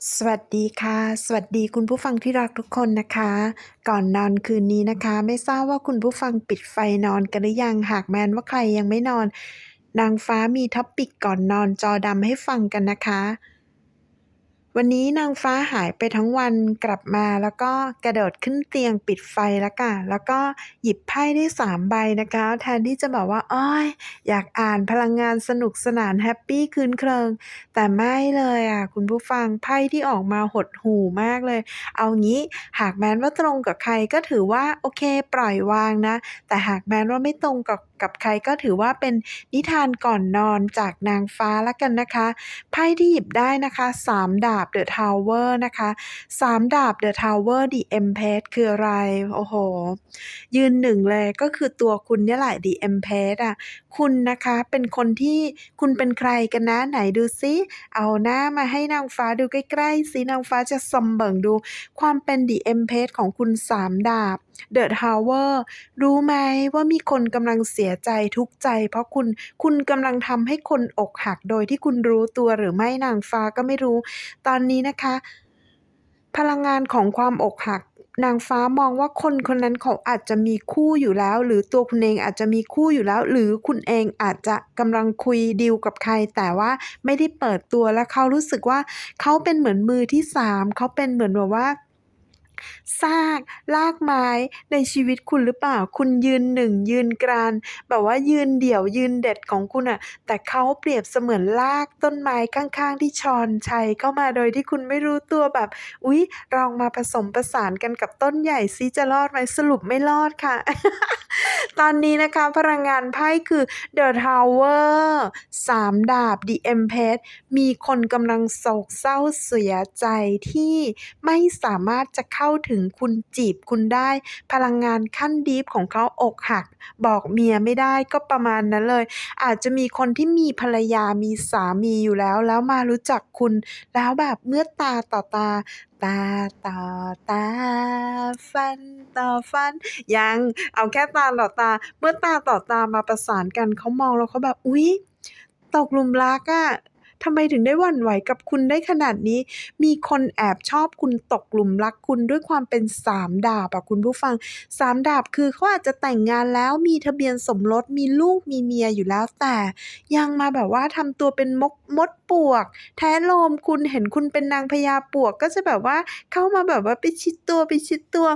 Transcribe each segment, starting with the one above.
สวัสดีค่ะ สวัสดีคุณผู้ฟังที่รักทุกคนนะคะ ก่อนนอนคืนนี้นะคะ ไม่ทราบว่าคุณผู้ฟังปิดไฟนอนกันหรือยังหากแม้นว่าใครยังไม่นอน นางฟ้ามีท็อปิกก่อนนอนจอดำให้ฟังกันนะคะ วันนี้นางฟ้าหายไปทั้งวันกลับมาแล้วก็กระโดดขึ้นเตียงปิดไฟแล้วค่ะ แล้วก็หยิบไพ่ได้สามใบนะคะ แทนที่จะบอกว่าอ้อย อยากอ่านพลังงานสนุกสนานแฮปปี้คืนเคริง แต่ไม่เลยอะคุณผู้ฟังไพ่ที่ออกมาหดหูมากเลย เอางี้หากแม้นว่าตรงกับใครก็ถือว่าโอเคปล่อยวางนะ แต่หากแม้นว่าไม่ตรงกับ กับใครก็ถือว่าเป็นนิทานก่อนนอนจากนางฟ้าล้วกันนะคะไพ่ที่หยิบได้นะคะสามดาบ The Tower นะคะสามดาบ The Tower The Empress คืออะไรโอ้โห ยืนหนึ่งเลยก็คือตัวคุณเนี่ยแหละ The Empress อะคุณนะคะเป็นคนที่คุณเป็นใครกันนะไหนดูซิเอาหน้ามาให้นางฟ้าดูใกล้ๆสินางฟ้าจะซอมเบิ่งดู ความเป็น The Empress ของคุณสามดาบ The Tower รู้ไหมว่ามีคนกำลังเสียใจทุกข์ใจ เพราะคุณคุณกำลังทำให้คนอกหักโดยที่คุณรู้ตัวหรือไม่นางฟ้าก็ไม่รู้ ตอนนี้นะคะ พลังงานของความอกหักนางฟ้ามองว่าคนคนนั้นเขาอาจจะมีคู่อยู่แล้ว หรือตัวคุณเองอาจจะมีคู่อยู่แล้ว หรือคุณเองอาจจะกำลังคุยดีลกับใคร แต่ว่าไม่ได้เปิดตัวและเขารู้สึกว่าเขาเป็นเหมือนมือที่สามเขาเป็นเหมือนแบบว่า ซากลากไม้ในชีวิตคุณหรือเปล่า คุณยืนหนึ่งยืนกรานแบบว่ายืนเดี่ยวยืนเด็ดของคุณอะแต่เขาเปรียบเสมือนรากต้นไม้ข้างๆ ที่ชอนชัยเข้ามาโดยที่คุณไม่รู้ตัวแบบ อุ๊ยลองมาผสมประสานกันกับต้นใหญ่ซิจะรอดไหมสรุปไม่รอดค่ะ ตอนนี้นะคะพลังงานไพ่คือ The Tower สามดาบ The Empress มีคนกำลังโศกเศร้าเสียใจที่ไม่สามารถจะเข้าถึงคุณจีบคุณได้ พลังงานขั้นดีฟของเขาอกหัก บอกเมียไม่ได้ก็ประมาณนั้นเลย อาจจะมีคนที่มีภรรยามีสามีอยู่แล้ว แล้วมารู้จักคุณ แล้วแบบเมื่อตาต่อตาตาต่อตาฟันต่อฟัน ยังเอาแค่ตาต่อตา เมื่อตาต่อตามาประสานกันเขามองแล้วเขาแบบอุ๊ยตกหลุมรักอะ ทำไมถึงได้หวั่นไหวกับคุณได้ขนาดนี้ มีคนแอบชอบคุณตกหลุมรักคุณด้วยความเป็นสามดาบอะคุณผู้ฟังสามดาบคือเขาอาจจะแต่งงานแล้วมีทะเบียนสมรสมีลูกมีเมียอยู่แล้วแต่ ยังมาแบบว่าทำตัวเป็นมกมดปวก แท้โลมคุณเห็นคุณเป็นนางพญาปวกก็จะแบบว่าเข้ามาแบบว่าไปชิดตัวไปชิดตัว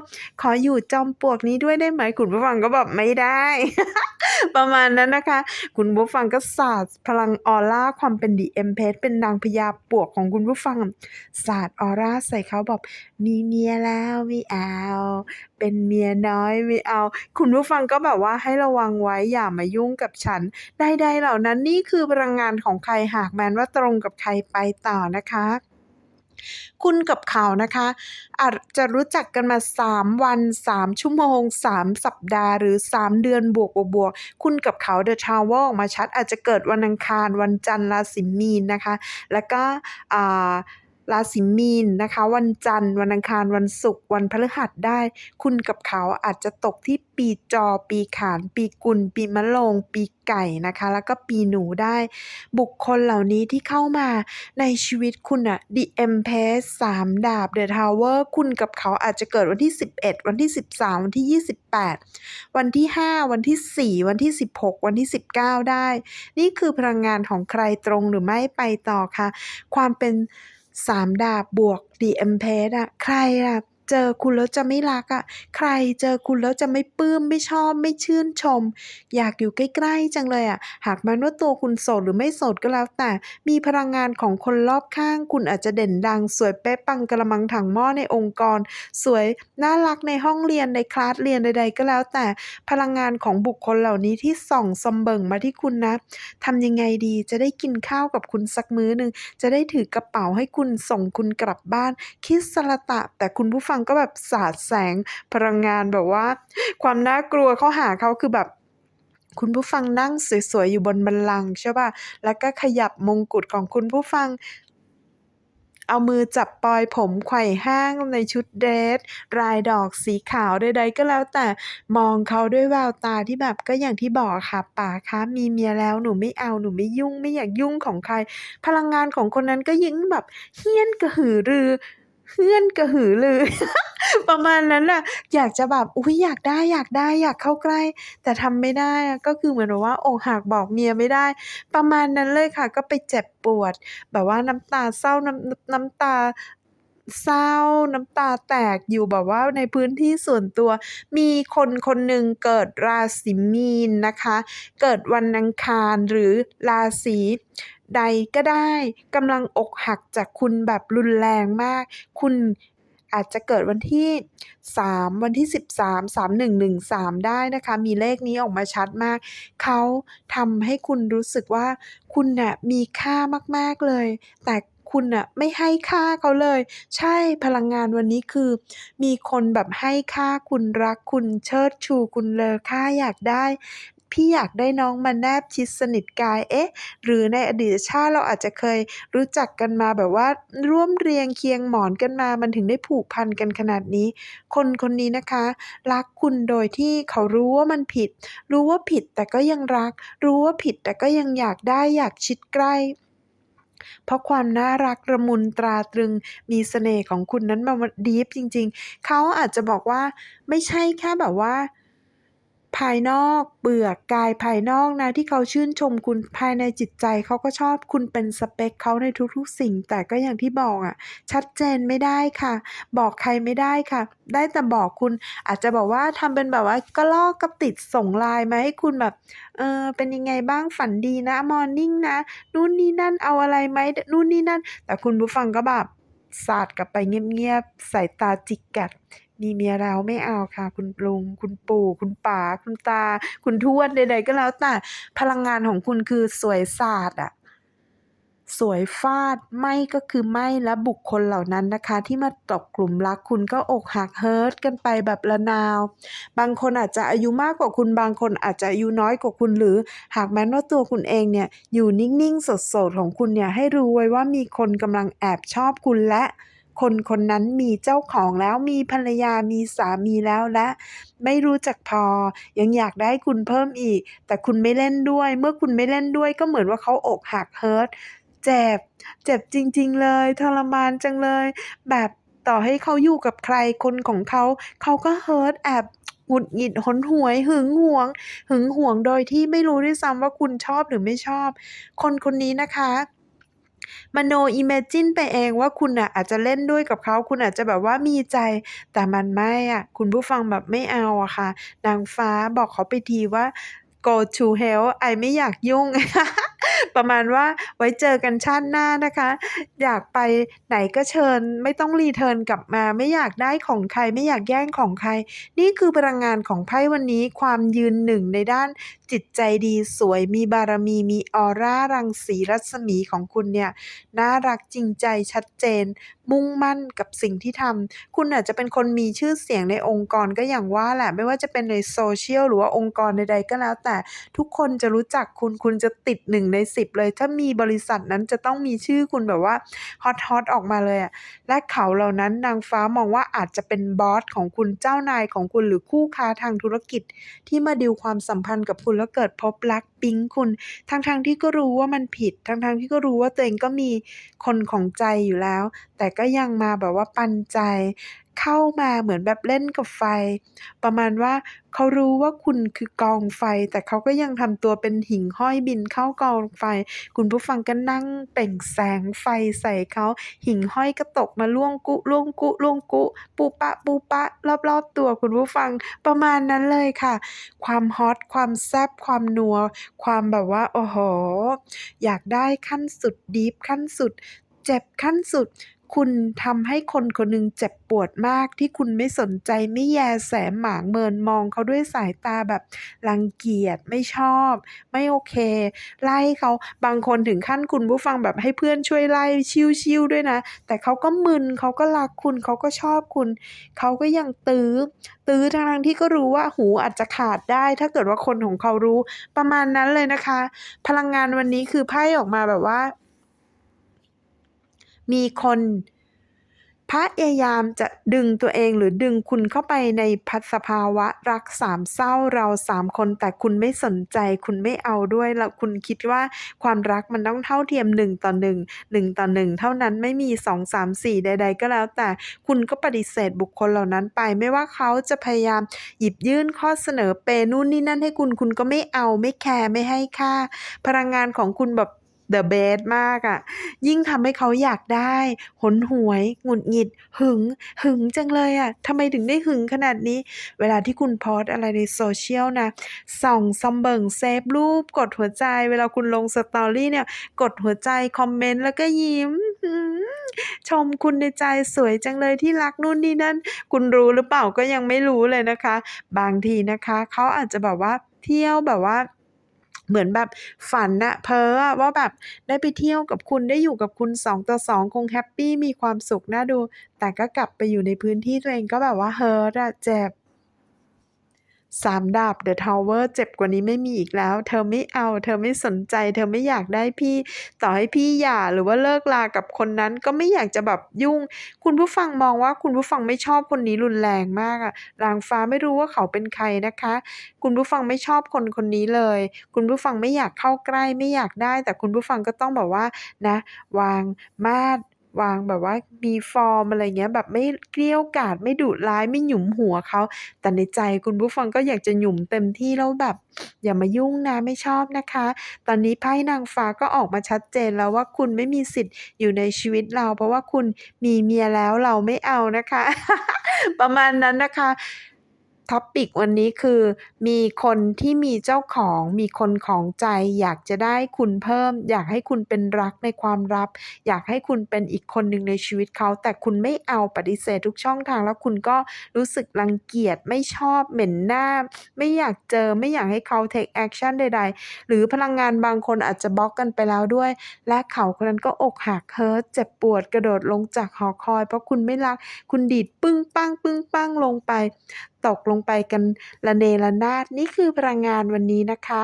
ขออยู่จอมปลวกนี้ด้วยได้ไหมคุณผู้ฟังก็แบบไม่ได้ ประมาณนั้นนะคะ คุณผู้ฟังก็สาดพลังออร่าความเป็นดีเอ็มเพเป็นนางพญาปวกของคุณผู้ฟังสาดออร่าใส่เขาบอกมีเมียแล้วไม่เอา เป็นเมียน้อยไม่เอา คุณผู้ฟังก็แบบว่าให้ระวังไว้อย่ามายุ่งกับฉันใดๆเหล่านั้นนี่คือพลังงานของใครหากแมนว่าตรงกับใครไปต่อนะคะ คุณกับเขานะคะอาจจะรู้จักกันมา 3 วัน 3 ชั่วโมง 3 สัปดาห์หรือ 3 เดือนบวกบวกคุณกับเขา The Tower ออกมาชัด อาจจะเกิดวันอังคารวันจันทร์ราศีมีนนะคะ แล้วก็อ่า ราศีมีนนะคะ วันจันทร์ วันอังคารวันศุกร์วันพฤหัสได้ คุณกับเขาอาจจะตกที่ปีจอ ปีขาน ปีกุล ปีมะโรงปีไก่นะคะ แล้วก็ปีหนูได้ บุคคลเหล่านี้ที่เข้ามาในชีวิตคุณอะ The Empress สามดาบ The Tower คุณกับเขาอาจจะเกิดวันที่ 11 วันที่ 13 วันที่ 28 วันที่ 5 วันที่ 4 วันที่ 16 วันที่ 19 ได้ นี่คือพลังงานของใครตรงหรือไม่ไปต่อค่ะ ความเป็น สามดาบบวกดีแอมแพร์อะใครอะ เจอคุณแล้วจะไม่รักอะใครเจอคุณแล้วจะไม่ปลื้มไม่ชอบไม่ชื่นชม อยากอยู่ใกล้ๆจังเลยอะหากแม้ว่าตัวคุณโสดหรือไม่โสดก็แล้วแต่ มีพลังงานของคนรอบข้าง คุณอาจจะเด่นดัง สวยเป๊ะปังกระมังถังหม้อในองค์กร สวยน่ารักในห้องเรียนในคลาสเรียนใด ๆ ก็แล้วแต่ พลังงานของบุคคลเหล่านี้ที่ส่องซอมเบิงมาที่คุณนะทำยังไงดีจะได้กินข้าวกับคุณสักมื้อหนึ่งจะได้ถือกระเป๋าให้คุณส่งคุณกลับบ้าน คิดสละตะแต่คุณผู้ฟังก็แบบสาดแสงพลังงานแบบว่า ความน่ากลัวเข้าหาเขาคือแบบคุณผู้ฟังนั่งสวยๆ อยู่บนบัลลังใช่ป่ะ แล้วก็ขยับมงกุฎของคุณผู้ฟัง เอามือจับปลอยผมไขว่ห้างในชุดเดรสลายดอกสีขาวใดๆก็แล้วแต่มองเขาด้วยแววตาที่แบบก็อย่างที่บอกค่ะป๋าคะมีเมียแล้วหนูไม่เอาหนูไม่ยุ่งไม่อยากยุ่งของใคร พลังงานของคนนั้นก็ยิ่งแบบเฮี้ยนกระหือรือ เพื่อนกระหือรือประมาณนั้นน่ะ อยากจะแบบอุ้ยอยากได้อยากได้อยากเข้าใกล้ แต่ทำไม่ได้ก็คือเหมือนว่าอกหักบอกเมียไม่ได้ ประมาณนั้นเลยค่ะ ก็ไปเจ็บปวด แบบว่าน้ำตาเศร้าน้ำน้ำตา เศร้าน้ำตาแตกอยู่แบบว่าในพื้นที่ส่วนตัว มีคนคนหนึ่งเกิดราศีมีนนะคะ เกิดวันอังคารหรือราศีใดก็ได้กำลังอกหักจากคุณแบบรุนแรงมาก คุณอาจจะเกิดวันที่ 3 วันที่ 13 3113 ได้นะคะ มีเลขนี้ออกมาชัดมาก เขาทำให้คุณรู้สึกว่าคุณน่ะมีค่ามาก ๆ เลย แต่ คุณน่ะไม่ให้ค่าเขาเลย ใช่พลังงานวันนี้คือ มีคนแบบให้ค่าคุณรักคุณเชิดชูคุณเลอค่าอยากได้พี่อยากได้น้องมาแนบชิดสนิทกาย เอ๊ะ หรือในอดีตชาติเราอาจจะเคยรู้จักกันมาแบบว่าร่วมเรียงเคียงหมอนกันมา มันถึงได้ผูกพันกันขนาดนี้ คนคนนี้นะคะ รักคุณโดยที่เขารู้ว่ามันผิด รู้ว่าผิดแต่ก็ยังรัก รู้ว่าผิดแต่ก็ยังอยากได้อยากชิดใกล้ เพราะความน่ารักระมุนตราตรึงมีเสน่ห์ของคุณนั้นมาดีฟจริง ๆ เขาอาจจะบอกว่าไม่ใช่แค่แบบว่า ภายนอก เปลือกกายภายนอกนะที่เขาชื่นชมคุณภายในจิตใจเขาก็ชอบคุณเป็นสเปคเขาในทุกๆสิ่ง แต่ก็อย่างที่บอกอะชัดเจนไม่ได้ค่ะ บอกใครไม่ได้ค่ะ ได้แต่บอกคุณอาจจะบอกว่าทำเป็นแบบว่าก็ลอกกระติดส่งไลน์มาให้คุณแบบเออเป็นยังไงบ้างฝันดีนะมอร์นิ่งนะนู่นนี่นั่นเอาอะไรไหมนู่นนี่นั่น แต่คุณผู้ฟังก็แบบสาดกลับไปเงียบๆสายตาจิกกัด มีเมียแล้วไม่เอาค่ะ คุณลุงคุณปู่คุณป๋าคุณตา คุณทวดใดๆก็แล้วแต่พลังงานของคุณคือสวยสาดอะสวยฟาดไม่ก็คือไม่และบุคคลเหล่านั้นนะคะ ที่มาตกกลุ่มรักคุณก็อกหักเฮิร์ตกันไปแบบระนาว บางคนอาจจะอายุมากกว่าคุณบางคนอาจจะอายุน้อยกว่าคุณหรือ หากแม้ว่าตัวคุณเองเนี่ยอยู่นิ่งๆสดๆของคุณเนี่ยให้รู้ไว้ว่ามีคนกำลังแอบชอบคุณและ คนคนนั้นมีเจ้าของแล้วมีภรรยามีสามีแล้วและ ไม่รู้จักพอ ยังอยากได้คุณเพิ่มอีก แต่คุณไม่เล่นด้วย เมื่อคุณไม่เล่นด้วยก็เหมือนว่าเขาอกหักเฮิร์ตเจ็บ เจ็บจริง ๆ เลยทรมานจังเลย แบบต่อให้เขาอยู่กับใครคนของเขา เขาก็เฮิร์ตแอบหงุดหงิดหนหวย หึงหวง หึงหวงโดยที่ไม่รู้ด้วยซ้ำว่าคุณชอบหรือไม่ชอบ คนคนนี้นะคะ มโน imagine ไปเองว่าคุณอะอาจจะเล่นด้วยกับเขา คุณอาจจะแบบว่ามีใจ แต่มันไม่อะ คุณผู้ฟังแบบไม่เอาอะค่ะ นางฟ้าบอกเขาไปทีว่า go to hell ไอไม่อยากยุ่ง ประมาณว่าไว้เจอกันชาติหน้านะคะ อยากไปไหนก็เชิญ ไม่ต้องรีเทิร์นกลับมา ไม่อยากได้ของใคร ไม่อยากแย่งของใคร นี่คือพลังงานของไพ่วันนี้ ความยืนหนึ่งในด้านจิตใจดีสวยมีบารมีมีออร่ารังสีรัศมีของคุณเนี่ยน่ารักจริงใจชัดเจน มุ่งมั่นกับสิ่งที่ทำคุณอาจจะเป็นคนมีชื่อเสียงในองค์กรก็อย่างว่าแหละ ไม่ว่าจะเป็นในโซเชียลหรือว่าองค์กรใดๆก็แล้ว แต่ทุกคนจะรู้จักคุณคุณจะติด1ใน10เลย ถ้ามีบริษัทนั้นจะต้องมีชื่อคุณแบบว่าฮอตๆอตออกมาเลยอะและเขาเหล่านั้นนางฟ้ามองว่าอาจจะเป็นบอสของคุณเจ้านายของคุณหรือคู่ค้าทางธุรกิจ ที่มาดีลความสัมพันธ์กับคุณแล้วเกิดพบรักปิ๊งคุณ ทั้งๆที่ก็รู้ว่ามันผิด ทั้งๆที่ก็รู้ว่าตัวเองก็มีคนของใจอยู่แล้ว แต่ก็ยังมาแบบว่าปันใจ เข้ามาเหมือนแบบเล่นกับไฟ ประมาณว่าเขารู้ว่าคุณคือกองไฟ แต่เขาก็ยังทำตัวเป็นหิ่งห้อยบินเข้ากองไฟ คุณผู้ฟังก็นั่งเปล่งแสงไฟใส่เขาหิ่งห้อยก็ตกมาล่วงกุล่วงกุล่วงกุปูปะปูปะ รอบๆตัวคุณผู้ฟังประมาณนั้นเลยค่ะ ความฮอตความแซบความนัว ความแบบว่าโอ้โฮอยากได้ขั้นสุดดีปขั้นสุด เจ็บขั้นสุด คุณทำให้คนคนหนึ่งเจ็บปวดมากที่คุณไม่สนใจไม่แยแสหมางเมินมองเขาด้วยสายตาแบบรังเกียจไม่ชอบ ไม่โอเค ไล่เขาบางคนถึงขั้นคุณผู้ฟังแบบให้เพื่อนช่วยไล่ชิลๆด้วยนะ แต่เขาก็มึนเขาก็รักคุณเขาก็ชอบคุณ เขาก็ยังตื้อ ตื้อทั้งที่ก็รู้ว่าหูอาจจะขาดได้ ถ้าเกิดว่าคนของเขารู้ประมาณนั้นเลยนะคะ พลังงานวันนี้คือไพ่ออกมาแบบว่า มีคนพยายามจะดึงตัวเองหรือดึงคุณเข้าไปในพัสภาวะรักสามเศร้าเราสามคน แต่คุณไม่สนใจคุณไม่เอาด้วยแล้วคุณคิดว่าความรักมันต้องเท่าเทียมหนึ่งต่อหนึ่งหนึ่งต่อหนึ่งเท่านั้นไม่มีสองสามสี่ใด ๆ ก็แล้ว แต่คุณก็ปฏิเสธบุคคลเหล่านั้นไป ไม่ว่าเขาจะพยายามหยิบยื่นข้อเสนอเปนู่นนี่นั่นให้คุณคุณก็ไม่เอาไม่แคร์ไม่ให้ค่า พลังงานของคุณแบบ the best มากอะ่ะ ยิ่งทำให้เขาอยากได้หนหวย หงุดหงิด หึง หึงจังเลยอะ่ะทำไมถึงได้หึงขนาดนี้ เวลาที่คุณโพสอะไรในโซเชียลนะส่องซอมเบิงเซฟรูป กดหัวใจ เวลาคุณลงสตอรี่เนี่ย กดหัวใจ คอมเมนต์ แล้วก็ยิ้ม ชมคุณในใจสวยจังเลยที่รักนู่นนี่นั่น คุณรู้หรือเปล่าก็ยังไม่รู้เลยนะคะ บางทีนะคะ เขาอาจจะแบบว่าเที่ยวแบบว่า เหมือนแบบฝันนะเพ้อว่าแบบได้ไปเที่ยวกับคุณได้อยู่กับคุณสองต่อสองคงแฮปปี้มีความสุขน่าดู แต่ก็กลับไปอยู่ในพื้นที่ตัวเองก็แบบว่าเฮิร์ตอะเจ็บ สามดาบ The Tower เจ็บกว่านี้ไม่มีอีกแล้ว เธอไม่เอา เธอไม่สนใจ เธอไม่อยากได้พี่ ต่อให้พี่หย่าหรือว่าเลิกลากับคนนั้นก็ไม่อยากจะแบบยุ่ง คุณผู้ฟังมองว่าคุณผู้ฟังไม่ชอบคนนี้รุนแรงมากอะนางฟ้าไม่รู้ว่าเขาเป็นใครนะคะ คุณผู้ฟังไม่ชอบคนคนนี้เลย คุณผู้ฟังไม่อยากเข้าใกล้ไม่อยากได้ แต่คุณผู้ฟังก็ต้องแบบว่านะ วางมาด วางแบบว่ามีฟอร์มอะไรเงี้ยแบบไม่เกรี้ยวกาดไม่ดุร้ายไม่หยุมหัวเขาแต่ในใจคุณผู้ฟังก็อยากจะหยุมเต็มที่แล้วแบบอย่ามายุ่งนะไม่ชอบนะคะ ตอนนี้ไพ่นางฟ้าก็ออกมาชัดเจนแล้วว่าคุณไม่มีสิทธิ์อยู่ในชีวิตเรา เพราะว่าคุณมีเมียแล้วเราไม่เอานะคะ ประมาณนั้นนะคะ topic วันนี้คือ มีคนที่มีเจ้าของ มีคนของใจ อยากจะได้คุณเพิ่ม อยากให้คุณเป็นรักในความลับ อยากให้คุณเป็นอีกคนหนึ่งในชีวิตเขา แต่คุณไม่เอาปฏิเสธทุกช่องทาง แล้วคุณก็รู้สึกรังเกียจไม่ชอบเหม็นหน้า ไม่อยากเจอไม่อยากให้เขา take action ใด ๆ หรือพลังงานบางคนอาจจะบล็อกกันไปแล้วด้วย และเขาคนนั้นก็อกหัก hurt เจ็บปวดกระโดดลงจากหอคอย เพราะคุณไม่รัก คุณดีดปึ้งปังปึ้งๆลงไป ตกลงไปกันละเนระนาดนี่คือพลังงานวันนี้นะคะ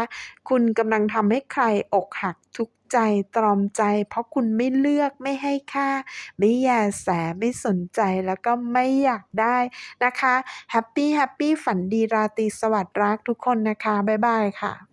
คุณกำลังทำให้ใครอกหักทุกใจตรอมใจเพราะคุณไม่เลือกไม่ให้ค่า ไม่แยแสไม่สนใจแล้วก็ไม่อยากได้นะคะแฮปปี้แฮปปี้ฝันดีราตรีสวัสดิ์รักทุกคนนะคะ บ๊ายบายค่ะ